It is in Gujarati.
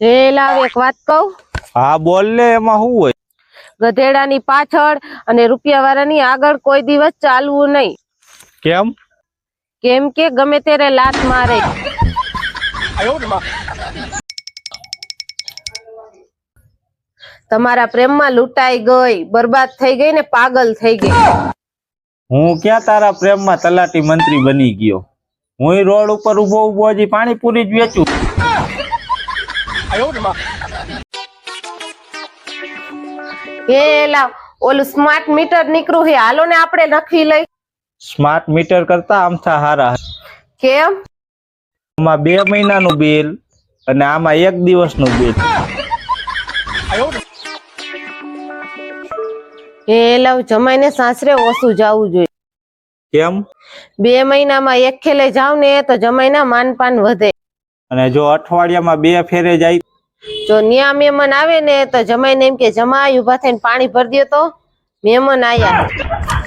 હે લાવ એક વાત કહું? હા બોલ ને એમાં શું હોય? ગધેડાની પાછળ અને રૂપિયા આગળ કોઈ દિવસ ચાલવું નહીં. કેમ? કેમ કે ગમે ત્યારે લાત મારે. તમારા પ્રેમમાં લૂંટાઈ ગઈ બરબાદ થઈ ગઈ ને પાગલ થઈ ગઈ. હું ક્યાં તારા પ્રેમમાં તલાટી મંત્રી બની ગયો? હું રોડ ઉપર ઊભો ઊભો હજી પાણીપુરી જ વેચું. લાવ ઓલું સ્માર્ટ મીટર નીકળું હે હાલો ને આપણે નખી લઈ. સ્માર્ટ મીટર કરતા આમથા હારા. કેમ? આમાં બે મહિનાનું બિલ અને આમાં એક દિવસનું બિલ એ લાવ જમાઈને સાસરે ઓછું જવું જોઈએ. કેમ? બે મહિનામાં એક ખેલે જાવ ને તો જમાઈના માનપાન વધે. અને જો અઠવાડિયામાં બે ફેરે જાય જો ન્યા મહેમાન આવે ને તો જમાઈને એમ કે જમાઈ ઊભા થઈને પાણી ભરી દ્યો તો. મહેમાન આયા.